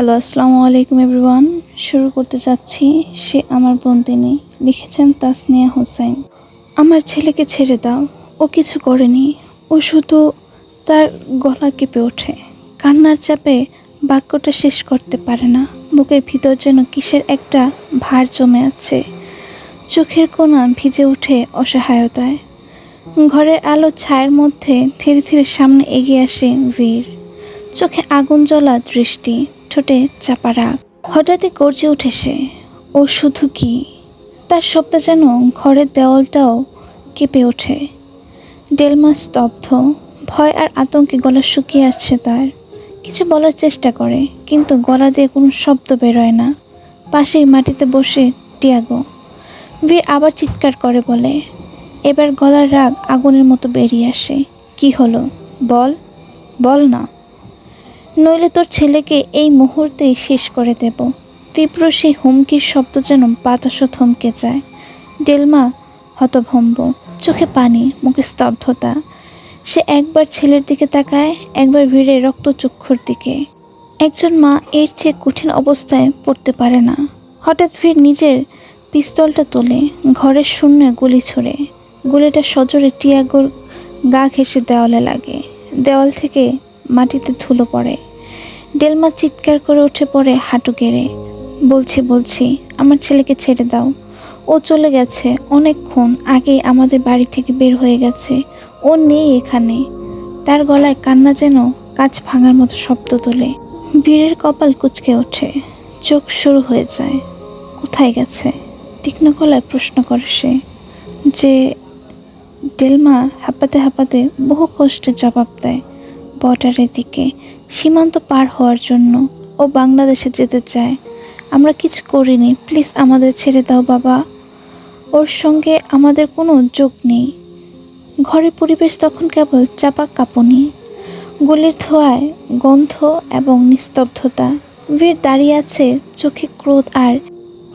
Hello, আসসালামু আলাইকুম everyone. শুরু করতে যাচ্ছি সে আমার বন্দিনী লিখেছেন তাসনিয়া হোসেন। আমার ছেলেকে ছেড়ে দাও, ও কিছু করেনি, ও শুধু তার গলা কেঁপে ওঠে। কান্নার চাপে বাক্যটা শেষ করতে পারে না, বুকের ভিতর যেন কিসের একটা ভার জমে আছে। চোখের কোনা ভিজে ওঠে অসহায়তায়। ঘরের আলো ছায়ের মধ্যে ধীরে ধীরে সামনে এগিয়ে আসে বীর চোখে আগুন জ্বলা দৃষ্টি। ঠোঁটে চাপা রাগ। হঠাৎই গর্জে উঠে সে। ও শুধু কি? তার শব্দ যেন ঘরের দেওয়ালটাও কেঁপে ওঠে। ডেলমা স্তব্ধ, ভয় আর আতঙ্কে গলা শুকিয়ে আসছে তার। কিছু বলার চেষ্টা করে, কিন্তু গলা দিয়ে কোনো শব্দ বেরোয় না। পাশেই মাটিতে বসে টিয়াগো। বীর আবার চিৎকার করে বলে, এবার গলার রাগ আগুনের মতো বেরিয়ে আসে। কি হলো? বল বল না। নইলে তোর ছেলেকে এই মুহূর্তেই শেষ করে দেব। তীব্র সেই হুমকির শব্দ যেন বাতাসও থমকে যায়। ডেলমা হতভম্ব, চোখে পানি, মুখে স্তব্ধতা। সে একবার ছেলের দিকে তাকায়, একবার ভিড়ে রক্তচক্ষুর দিকে। একজন মা এর চেয়ে কঠিন অবস্থায় পড়তে পারে না। হঠাৎ ফির নিজের পিস্তলটা তোলে, ঘরের শূন্য গুলি ছুড়ে। গুলিটা সজোরে টিয়াগোর গা ঘেঁষে দেওয়ালে লাগে। দেওয়াল থেকে মাটিতে ধুলো পড়ে। ডেলমা চিৎকার করে উঠে পড়ে হাঁটু গেড়ে। বলছি বলছি, আমার ছেলেকে ছেড়ে দাও। ও চলে গেছে অনেকক্ষণ আগেই আমাদের বাড়ি থেকে বের হয়ে গেছে। ও নেই এখানে। তার গলায় কান্না যেন কাজ ভাঙার মতো শব্দ তোলে। বীরের কপাল কুচকে ওঠে। চোখ শুরু হয়ে যায়। কোথায় গেছে? তীক্ষ্ণ গলায় প্রশ্ন করে সে যে ডেলমা হাঁপাতে হাঁপাতে বহু কষ্টে জবাব দেয় বর্ডারের দিকে। সীমান্ত পার হওয়ার জন্য ও বাংলাদেশে যেতে চায়। আমরা কিছু করিনি, প্লিজ আমাদের ছেড়ে দাও বাবা। ওর সঙ্গে আমাদের কোনো যোগ নেই। ঘরের পরিবেশ তখন কেবল চাপা কাঁপুনি, গুলির ধোয়ায় গন্ধ এবং নিস্তব্ধতা। বীর দাঁড়িয়ে আছে চোখে ক্রোধ আর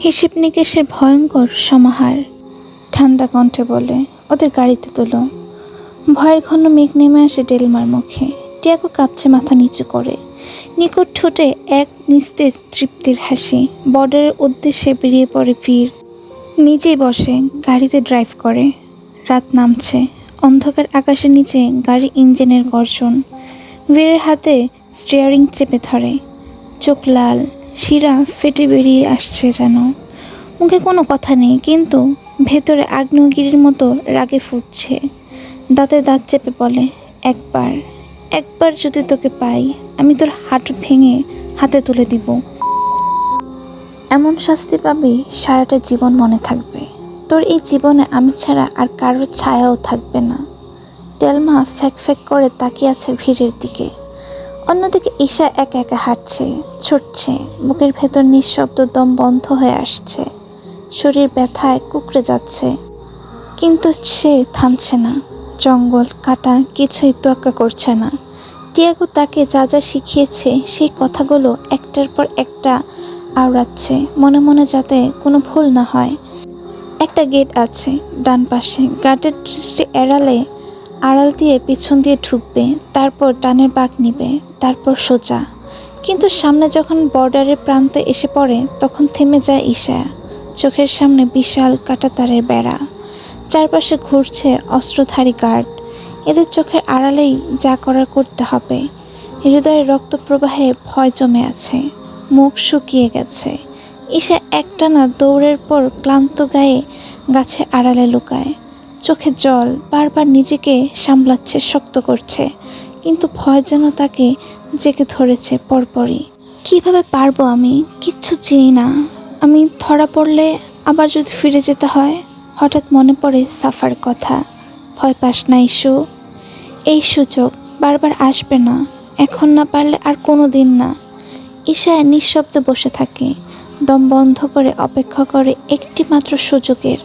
হিসেব নিকেশের ভয়ঙ্কর সমাহার। ঠান্ডা কণ্ঠে বলে, ওদের গাড়িতে তোলো। ভয়ের ঘন মেঘ নেমে আসে ডেলমার মুখে। টিয়াগো কাঁপছে মাথা নিচু করে। নিকট ঠোঁটে এক নিস্তেজ তৃপ্তির হাসি। বর্ডারের উদ্দেশ্যে বেরিয়ে পড়ে ভিড়। নিজেই বসে, গাড়িতে ড্রাইভ করে। রাত নামছে। অন্ধকার আকাশের নিচে গাড়ি ইঞ্জিনের গর্জন। বীরের হাতে স্টিয়ারিং চেপে ধরে। চোখ লাল, শিরা ফেটে বেরিয়ে আসছে যেন। মুখে কোনো কথা নেই, কিন্তু ভেতরে আগ্নেয়গিরির মতো রাগে ফুটছে। দাঁতে দাঁত চেপে বলে, একবার। একবার যদি তোকে পাই, আমি তোর হাঁটু ভেঙে হাতে তুলে দিব। এমন শাস্তি পাবি, সারাটা জীবন মনে থাকবে। তোর এই জীবনে আমি ছাড়া আর কারোর ছায়াও থাকবে না। তেলমা ফ্যাক ফ্যাক করে তাকিয়ে আছে ভিড়ের দিকে। অন্যদিকে ঈশা একা একা হাঁটছে, ছুটছে, বুকের ভেতর নিঃশব্দ দম বন্ধ হয়ে আসছে। শরীর ব্যথায় কুকড়ে যাচ্ছে, কিন্তু সে থামছে না। জঙ্গল, কাটা, কিছুই তোয়াক্কা করছে না। টিয়াগো তাকে যা যা শিখিয়েছে, সেই কথাগুলো একটার পর একটা আওড়াচ্ছে, মনে মনে যাতে কোনো ভুল না হয়। একটা গেট আছে ডান পাশে। গার্ডের দৃষ্টি এড়ালে আড়াল দিয়ে পিছন দিয়ে ঢুকবে, তারপর ডানের বাঁক নিবে, তারপর সোজা। কিন্তু সামনে যখন বর্ডারের প্রান্তে এসে পড়ে, তখন থেমে যায় ঈশা। চোখের সামনে বিশাল কাঁটাতারের বেড়া। চারপাশে ঘুরছে অস্ত্রধারী গার্ড। এদের চোখের আড়ালেই যা করার করতে হবে। হৃদয়ের রক্তপ্রবাহে ভয় জমে আছে। মুখ শুকিয়ে গেছে। ঈশা একটানা দৌড়ের পর ক্লান্ত গায়ে গাছে আড়ালে লুকায়। চোখে জল বারবার নিজেকে সামলাচ্ছে, শক্ত করছে। কিন্তু ভয় যেন তাকে জেগে ধরেছে পরপরই। কীভাবে পারব আমি? কিচ্ছু চিনি না। আমি ধরা পড়লে আবার যদি ফিরে যেতে হয়? হঠাৎ মনে পড়ে সাফার কথা। ভয় পাস না ইস্যু এই সুযোগ বারবার আসবে না। এখন না পারলে আর কোনো দিন না। ঈশা নিঃশব্দে বসে থাকে। দম বন্ধ করে অপেক্ষা করে একটি মাত্র সুযোগের।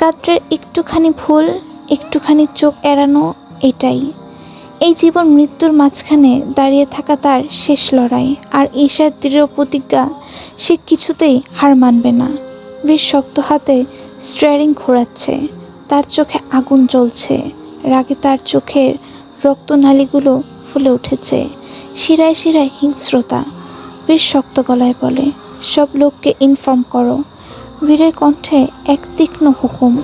গাত্রের একটুখানি ভুল, একটুখানি চোখ এড়ানো এটাই। এই জীবন মৃত্যুর মাঝখানে দাঁড়িয়ে থাকা তার শেষ লড়াই। আর ঈশার দৃঢ় প্রতিজ্ঞা, সে কিছুতেই হার মানবে না। বীর শক্ত হাতে স্টিয়ারিং ঘোরাচ্ছে। তার চোখে আগুন জ্বলছে। রাগে তার চোখের রক্তনালীগুলো ফুলে উঠেছে। শিরায় শিরায় হিংস্রতা। বীর শক্ত গলায় বলে, সব লোককে ইনফর্ম করো। বীরের কণ্ঠে এক তীক্ষ্ণ হুকুম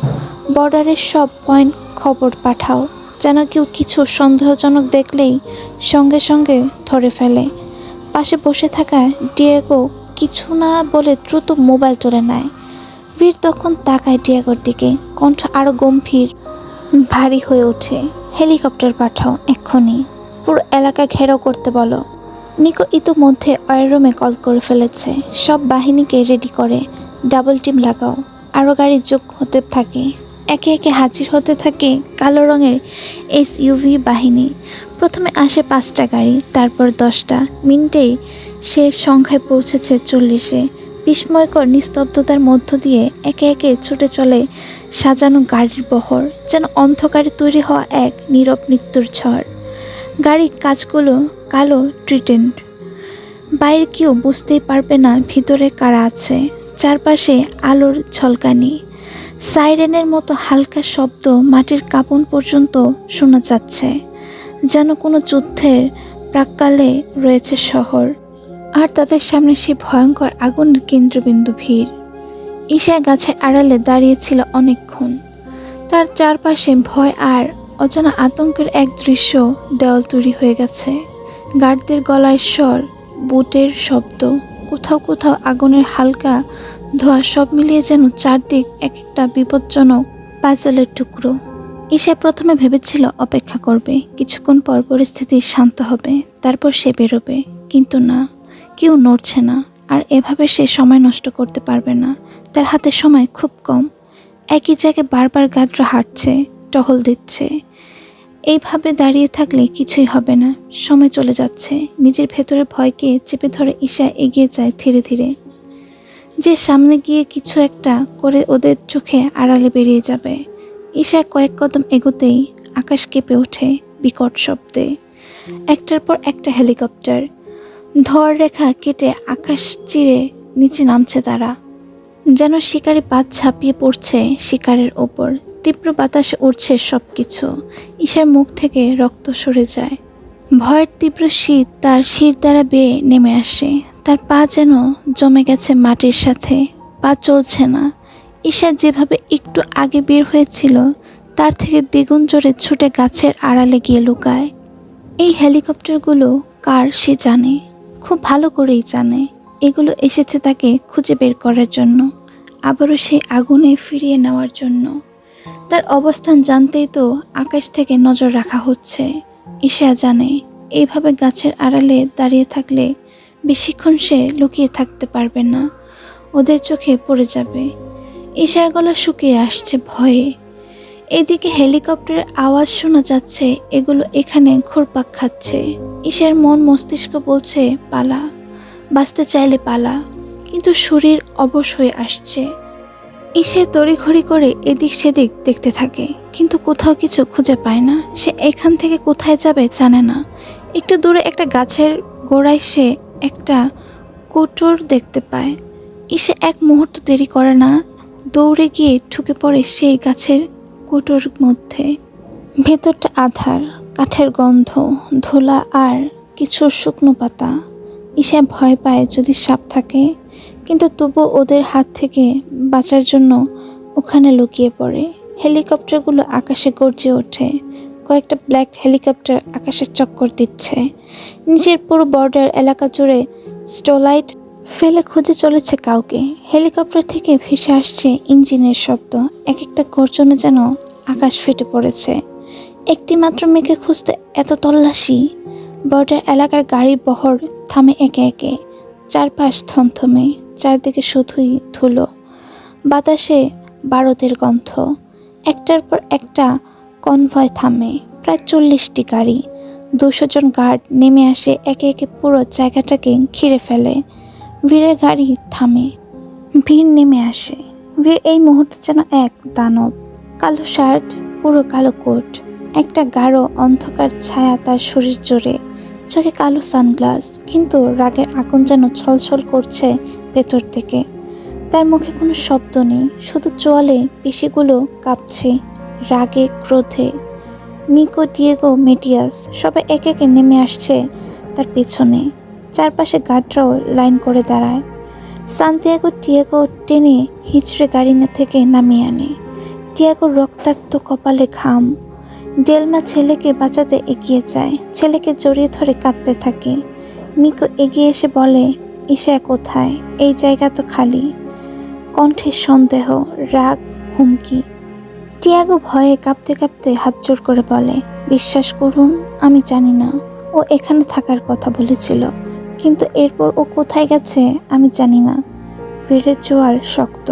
বর্ডারের সব পয়েন্ট খবর পাঠাও। যেন কেউ কিছু সন্দেহজনক দেখলেই সঙ্গে সঙ্গে ধরে ফেলে। পাশে বসে থাকা ডিয়েগো কিছু না বলে দ্রুত মোবাইল তুলে নেয়। বীর তখন তাকায় ডিয়েগোর দিকে। কণ্ঠ আরও গম্ভীর। ভারী হয়ে ওঠে। হেলিকপ্টার পাঠাও, এক্ষুনি। পুরো এলাকা ঘেরাও করতে বলো। নিকো ইতোমধ্যে অয়রুমে কল করে ফেলেছে। সব বাহিনীকে রেডি করে। ডাবল টিম লাগাও। আরও গাড়ি যোগ হতে থাকে। একে একে হাজির হতে থাকে কালো রঙের এস ইউভি বাহিনী। প্রথমে আসে পাঁচটা গাড়ি, তারপর দশটা। মিনিটেই সে সংখ্যায় পৌঁছেছে চল্লিশে। বিস্ময়কর নিস্তব্ধতার মধ্য দিয়ে একে একে ছুটে চলে সাজানো গাড়ির বহর, যেন অন্ধকারে তৈরি হওয়া এক নীরব মৃত্যুর ঝড়। গাড়ির কাজগুলো কালো ট্রিটেন্ট বাইরে কেউ বুঝতেই পারবে না ভিতরে কারা আছে। চারপাশে আলোর ঝলকানি। সাইরেনের মতো হালকা শব্দ মাটির কাঁপন পর্যন্ত শোনা যাচ্ছে, যেন কোনো যুদ্ধের প্রাককালে রয়েছে শহর। আর তাদের সামনে সে ভয়ঙ্কর আগুনের কেন্দ্রবিন্দু ভিড়। ঈশা গাছে আড়ালে দাঁড়িয়েছিল অনেকক্ষণ। তার চারপাশে ভয় আর অজানা আতঙ্কের এক দৃশ্য দেওয়াল তৈরি হয়ে গেছে। গার্ডদের গলায় স্বর, বুটের শব্দ, কোথাও কোথাও আগুনের হালকা ধোয়া সব মিলিয়ে যেন চারদিক এক একটা বিপজ্জনক পাজলের টুকরো। ঈশা প্রথমে ভেবেছিল অপেক্ষা করবে, কিছুক্ষণ পর পরিস্থিতি শান্ত হবে, তারপর সে বেরোবে, কিন্তু না। কেউ নড়ছে না আর এভাবে সে সময় নষ্ট করতে পারবে না। তার হাতে সময় খুব কম। একই জায়গায় বারবার গাদ্রা হাঁটছে, টহল দিচ্ছে। এইভাবে দাঁড়িয়ে থাকলে কিছুই হবে না। সময় চলে যাচ্ছে। নিজের ভেতরে ভয়কে চেপে ধরে ঈশা এগিয়ে যায় ধীরে ধীরে। যে সামনে গিয়ে কিছু একটা করে ওদের চোখে আড়ালে বেরিয়ে যাবে। ঈশা কয়েক কদম এগোতেই আকাশ কেঁপে ওঠে বিকট শব্দে। একটার পর একটা হেলিকপ্টার। ধর রেখা কেটে আকাশ চিরে নিচে নামছে তারা। যেন শিকারি পাত ছাপিয়ে পড়ছে শিকারের ওপর। তীব্র বাতাসে উড়ছে সব কিছু ঈশার মুখ থেকে রক্ত সরে যায়। ভয়ের তীব্র শীত তার শির দ্বারা বেয়ে নেমে আসে। তার পা যেন জমে গেছে মাটির সাথে। পা চলছে না। ঈশা যেভাবে একটু আগে বের হয়েছিল, তার থেকে দ্বিগুণ জোরে ছুটে গাছের আড়ালে গিয়ে লুকায়। এই হেলিকপ্টারগুলো কার সে জানে। খুব ভালো করেই জানে। এগুলো এসেছে তাকে খুঁজে বের করার জন্য, আবারও সেই আগুনে ফিরিয়ে নেওয়ার জন্য। তার অবস্থান জানতেই তো আকাশ থেকে নজর রাখা হচ্ছে। ঈশা জানে, এইভাবে গাছের আড়ালে দাঁড়িয়ে থাকলে বেশিক্ষণ সে লুকিয়ে থাকতে পারবে না। ওদের চোখে পড়ে যাবে। ঈশার গলা শুকিয়ে আসছে ভয়ে। এদিকে হেলিকপ্টারের আওয়াজ শোনা যাচ্ছে, এগুলো এখানে ঘুরপাক খাচ্ছে। ঈশার মন মস্তিষ্ক বলছে, পালা, বাঁচতে চাইলে পালা। কিন্তু শরীর অবশ হয়ে আসছে। ঈশে তড়িঘড়ি করে এদিক সেদিক দেখতে থাকে, কিন্তু কোথাও কিছু খুঁজে পায় না। সে এখান থেকে কোথায় যাবে জানে না। একটু দূরে একটা গাছের গোড়ায় সে একটা কোটর দেখতে পায়। ঈশে এক মুহূর্ত দেরি করে না, দৌড়ে গিয়ে ঠুকে পড়ে সেই গাছের কোটোর মধ্যে। ভেতরটা আধার, কাঠের গন্ধ, ধুলা আর কিছু শুকনো পাতা। ঈশা ভয় পায় যদি সাপ থাকে, কিন্তু তবু ওদের হাত থেকে বাঁচার জন্য ওখানে লুকিয়ে পড়ে। হেলিকপ্টারগুলো আকাশে গর্জে ওঠে, কয়েকটা ব্ল্যাক হেলিকপ্টার আকাশে চক্কর দিচ্ছে। নিজের পুরো বর্ডার এলাকা জুড়ে স্টোলাইট ফেলে খুঁজে চলেছে কাউকে। হেলিকপ্টার থেকে ভেসে আসছে ইঞ্জিনের শব্দ। এক একটা গর্জনে যেন আকাশ ফেটে পড়েছে। একটি মাত্র মেয়েকে খুঁজতে এত তল্লাশি। বর্ডার এলাকার গাড়ির বহর থামে একে একে। চারপাশ থমথমে, চারদিকে শুধুই ধুলো। বাতাসে বারোদের গন্ধ। একটার পর একটা কনভয় থামে। প্রায় চল্লিশটি গাড়ি। দুশো জন গার্ড নেমে আসে একে একে পুরো জায়গাটাকে ঘিরে ফেলে। বীরের গাড়ি থামে। ভিড় নেমে আসে। বীর এই মুহূর্তে যেন এক দানব। কালো শার্ট, পুরো কালো কোট, একটা গাঢ় অন্ধকার ছায়া তার শরীর জুড়ে চোখে কালো সানগ্লাস, কিন্তু রাগের আগুন যেন ছলছল করছে ভেতর থেকে। তার মুখে কোনো শব্দ নেই, শুধু চোয়ালে পেশিগুলো কাঁপছে, রাগে, ক্রোধে। নিকো, ডিয়েগো, মেটিয়াস, সবাই একে একে নেমে আসছে তার পেছনে। চারপাশে গার্ডরাও লাইন করে দাঁড়ায়। সান্তিয়াগো টিয়াগো টেনে হিচড়ে গাড়ি থেকে নামিয়ে আনে। টিয়াগোর রক্তাক্ত কপালে ঘাম। ডেলমা ছেলেকে বাঁচাতে এগিয়ে যায়। ছেলেকে জড়িয়ে ধরে কাঁদতে থাকে। নিকো এগিয়ে এসে বলে, ঈশা কোথায়? এই জায়গা তো খালি। কণ্ঠে সন্দেহ, রাগ, হুমকি। টিয়াগো ভয়ে কাঁপতে কাঁপতে হাত জোর করে বলে, বিশ্বাস করুন, আমি জানি না। ও এখানে থাকার কথা বলেছিল। কিন্তু এরপর ও কোথায় গেছে আমি জানি না। ভিড়ের জোয়াল শক্ত।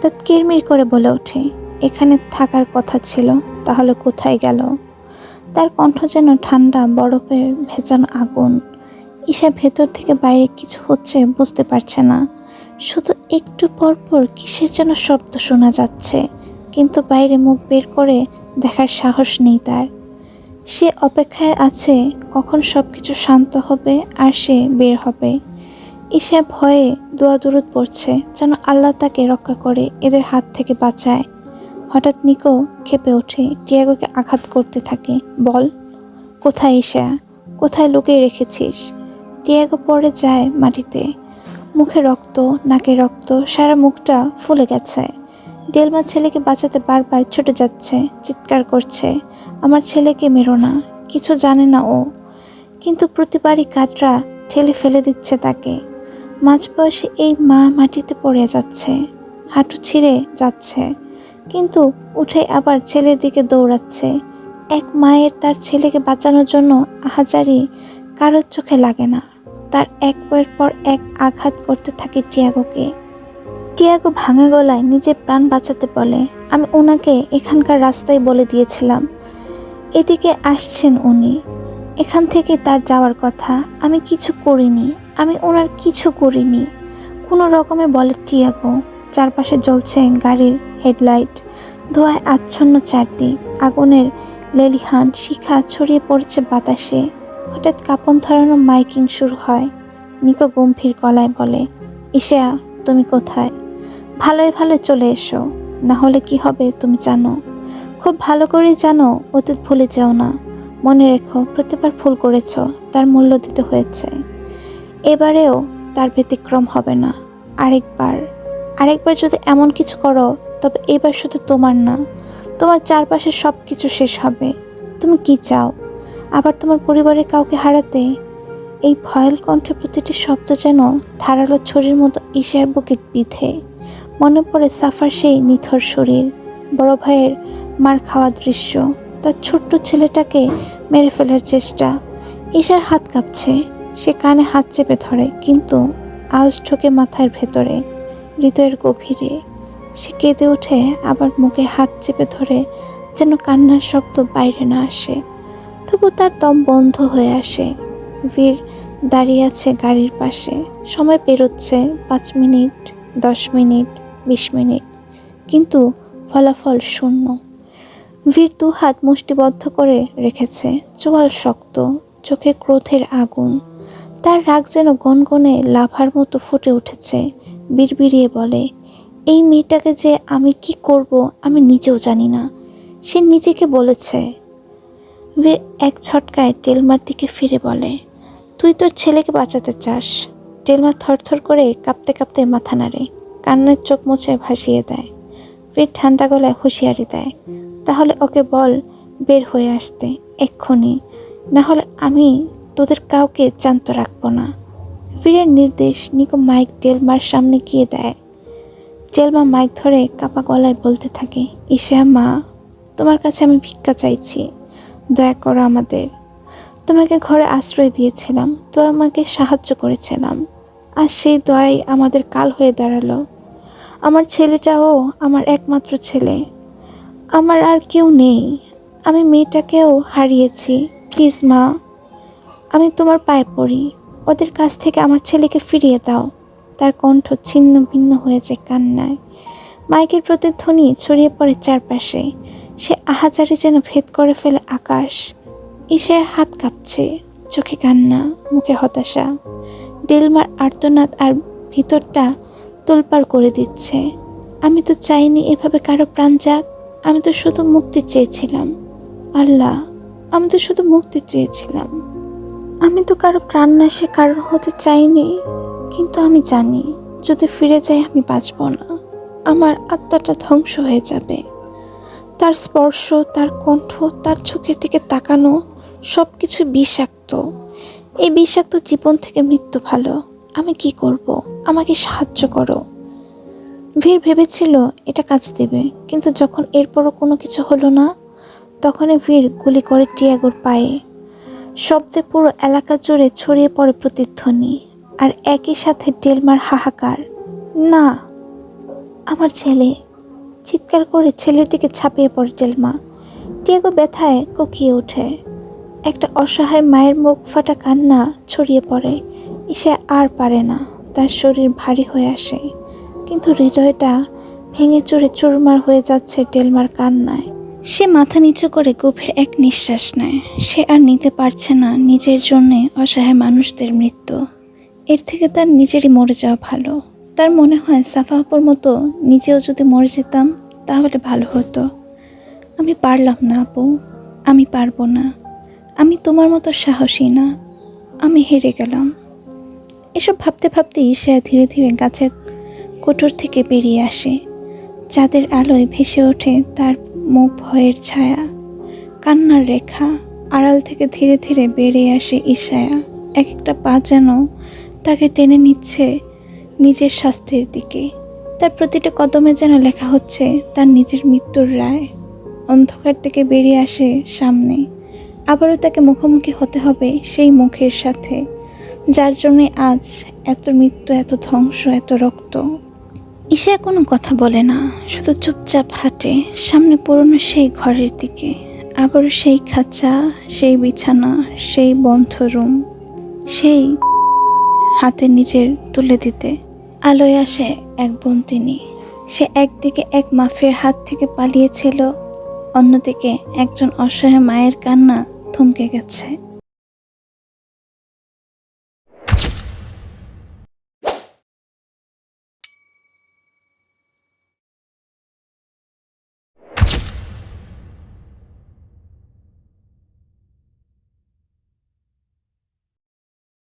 তা কিরমির করে বলে ওঠে, এখানে থাকার কথা ছিল, তাহলে কোথায় গেল? তার কণ্ঠ যেন ঠান্ডা, বরফের ভেজানো আগুন। ঈশা ভেতর থেকে বাইরে কিছু হচ্ছে বুঝতে পারছে না। শুধু একটু পর পর কিসের যেন শব্দ শোনা যাচ্ছে, কিন্তু বাইরে মুখ বের করে দেখার সাহস নেই তার। সে অপেক্ষায় আছে কখন সব কিছু শান্ত হবে আর সে বের হবে। ঈশা ভয়ে দোয়া দূরত পড়ছে যেন আল্লাহ তাকে রক্ষা করে, এদের হাত থেকে বাঁচায়। হঠাৎ নিকো খেপে ওঠে, টিয়াগোকে আঘাত করতে থাকে। বল, কোথায় ঈশা? কোথায় লুকিয়ে রেখেছিস? টিয়াগো পড়ে যায় মাটিতে। মুখে রক্ত, নাকে রক্ত, সারা মুখটা ফুলে গেছে। ডেলমা ছেলেকে বাঁচাতে বারবার ছুটে যাচ্ছে, চিৎকার করছে। আমার ছেলেকে মেরো না, কিছু জানে না ও। কিন্তু প্রতিবারই কাতরা ঠেলে ফেলে দিচ্ছে তাকে। মাঝবয়সে এই মা মাটিতে পড়ে যাচ্ছে, হাঁটু ছিঁড়ে যাচ্ছে, কিন্তু উঠে আবার ছেলের দিকে দৌড়াচ্ছে। এক মায়ের তার ছেলেকে বাঁচানোর জন্য আহাজারি কারোর চোখে লাগে না। তার এক পয়ের পর এক আঘাত করতে থাকে টিয়াগোকে। টিয়াগো ভাঙা গলায় নিজের প্রাণ বাঁচাতে বলে, আমি ওনাকে এখানকার রাস্তায় বলে দিয়েছিলাম। এদিকে আসছেন উনি। এখান থেকে তার যাওয়ার কথা, আমি কিছু করিনি, আমি ওনার কিছু করিনি। কোনো রকমে বলে টিয়াগো, চারপাশে জ্বলছে গাড়ির হেডলাইট, ধোঁয়ায় আচ্ছন্ন চারদিক, আগুনের লেলিহান শিখা ছড়িয়ে পড়ছে বাতাসে। হঠাৎ কাপন ধরানো মাইকিং শুরু হয়। নিকো গম্ভীর গলায় বলে ঈশা তুমি কোথায়? ভালোই ভালো চলে এসো, না হলে কি হবে তুমি জানো। খুব ভালো করেই জানো, অতীত ভুলে যাও না। মনে রেখো, প্রতিবার ভুল করেছ, তার মূল্য দিতে হয়েছে। এবারেও তার ব্যতিক্রম হবে না। আরেকবার আরেকবার যদি এমন কিছু করো, তবে এবার শুধু তোমার না, তোমার চারপাশে সব কিছু শেষ হবে। তুমি কি চাও? আবার তোমার পরিবারের কাউকে হারাতে? এই ভয়াল কণ্ঠে প্রতিটি শব্দ যেন ধারালো ছড়ির মতো ঈশার বুকে বিধে। মনে পড়ে সাফার সেই নিথর শরীর। বড় ভাইয়ের মার খাওয়া দৃশ্য। তার ছোট্ট ছেলেটাকে মেরে ফেলার চেষ্টা। ঈশার হাত কাঁপছে। সে কানে হাত চেপে ধরে, কিন্তু আওয়াজ ঢোকে মাথার ভেতরে, হৃদয়ের গভীরে। সে কেঁদে ওঠে, আবার মুখে হাত চেপে ধরে, যেন কান্নার শব্দ বাইরে না আসে। তবু তার দম বন্ধ হয়ে আসে। বীর দাঁড়িয়ে আছে গাড়ির পাশে। সময় পেরোচ্ছে পাঁচ মিনিট, দশ মিনিট, বিশ মিনিট। কিন্তু ফলাফল শূন্য। বীর দু হাত মুষ্টিবদ্ধ করে রেখেছে, চোয়াল শক্ত, চোখে ক্রোধের আগুন। তার রাগ যেন গনগনে লাভার মতো ফুটে উঠেছে, বিড়বিড়িয়ে বলে, এই মেয়েটাকে যে আমি কি করব আমি নিজেও জানি না। সে নিজেকে বলেছে। বীর এক ছটকায় টেলমার দিকে ফিরে বলে, তুই তোর ছেলেকে বাঁচাতে চাস। টেলমা থরথর করে কাঁপতে কাঁপতে মাথা নাড়ে, কান্নার চোখ মুছে ভাসিয়ে দেয়। বীর ঠান্ডা গলায় হুঁশিয়ারি দেয় তাহলে ওকে বল বের হয়ে আসতে, এক্ষুনি। না হলে আমি তোদের কাউকে জান্ত রাখব না। ফিরের নির্দেশ নিকো মাইক টেলমার সামনে গিয়ে দেয়। টেলমা মাইক ধরে কাপা গলায় বলতে থাকে ঈশা মা তোমার কাছে আমি ভিক্ষা চাইছি। দয়া করো আমাদের। তোমাকে ঘরে আশ্রয় দিয়েছিলাম, তো আমাকে সাহায্য করেছিলাম। আর সেই দয়াই আমাদের কাল হয়ে দাঁড়াল। আমার ছেলেটাও আমার একমাত্র ছেলে। আমার আর কেউ নেই। আমি মেয়েটাকেও হারিয়েছি। প্লিজ, মা, আমি তোমার পায়ে পড়ি। ওদের কাছ থেকে আমার ছেলেকে ফিরিয়ে দাও। তার কণ্ঠ ছিন্ন ভিন্ন হয়ে যায় কান্নায়। মাইকের প্রতিধ্বনি ছড়িয়ে পড়ে চারপাশে। সে আহাজারি যেন ভেদ করে ফেলে আকাশ। ঈশের হাত কাঁপছে। চোখে কান্না, মুখে হতাশা। ডেলমার আর্তনাদ আর ভিতরটা তোলপাড় করে দিচ্ছে। আমি তো চাইনি এভাবে কারও প্রাণ যাক। আমি তো শুধু মুক্তি চেয়েছিলাম। আল্লাহ, আমি তো শুধু মুক্তি চেয়েছিলাম। আমি তো কারও প্রাণনাশের কারণ হতে চাইনি, কিন্তু আমি জানি যদি ফিরে যাই আমি বাঁচব না। আমার আত্মাটা ধ্বংস হয়ে যাবে। তার স্পর্শ, তার কণ্ঠ, তার চোখের দিকে তাকানো সব কিছু বিষাক্ত। এই বিষাক্ত জীবন থেকে মৃত্যু ভালো। আমি কি করব? আমাকে সাহায্য করো। ভিড় ভেবেছিল এটা কাজ দেবে, কিন্তু যখন এরপরও কোনো কিছু হলো না, তখনই ভিড় গুলি করে টিয়াগোর পায়ে। শব্দে পুরো এলাকা জুড়ে ছড়িয়ে পড়ে প্রতিধ্বনি, আর একই সাথে ডেলমার হাহাকার। না, আমার ছেলে। চিৎকার করে ছেলের দিকে ছাপিয়ে পড়ে ডেলমা। টিয়াগো ব্যথায় কোকিয়ে ওঠে। একটা অসহায় মায়ের মুখ ফাটা কান্না ছড়িয়ে পড়ে। সে আর পারে না, তার শরীর ভারী হয়ে আসে। কিন্তু হৃদয়টা ভেঙে চড়ে চুরমার হয়ে যাচ্ছে ডেলমার কান্নায়। সে মাথা নিচু করে গভীর এক নিঃশ্বাস নেয়। সে আর নিতে পারছে না নিজের জন্যে অসহায় মানুষদের মৃত্যু। এর থেকে তার নিজেরই মরে যাওয়া ভালো। তার মনে হয় সাফাহাপুর মতো নিজেও যদি মরে যেতাম, তাহলে ভালো হতো। আমি পারলাম না আপু। আমি পারব না। আমি তোমার মতো সাহসী না। আমি হেরে গেলাম। এসব ভাবতে ভাবতেই সে ধীরে ধীরে গাছের কোটর থেকে বেরিয়ে আসে। চাঁদের আলোয় ভেসে ওঠে তার মুখ ভয়ের ছায়া। কান্নার রেখা আড়াল থেকে ধীরে ধীরে বেরিয়ে আসে ঈশায়া এক একটা পা যেন তাকে টেনে নিচ্ছে নিজের স্বাস্থ্যের দিকে। তার প্রতিটা কদমে যেন লেখা হচ্ছে তার নিজের মৃত্যুর রায়। অন্ধকার থেকে বেরিয়ে আসে সামনে। আবারও তাকে মুখোমুখি হতে হবে সেই মুখের সাথে, যার জন্যে আজ এত মৃত্যু, এত ধ্বংস, এত রক্ত। ঈশা কোনো কথা বলে না, শুধু চুপচাপ হাঁটে, সামনে পুরনো সেই ঘরের দিকে, আবার সেই খাঁচা, সেই বিছানা, সেই বন্ধ রুম, সেই হাতে নিজের তুলে দিতে। আলোয় আসে এক বন্তিনী। সে একদিকে এক মাফের হাত থেকে পালিয়েছিল, অন্যদিকে একজন অসহায় মায়ের কান্না থমকে গেছে।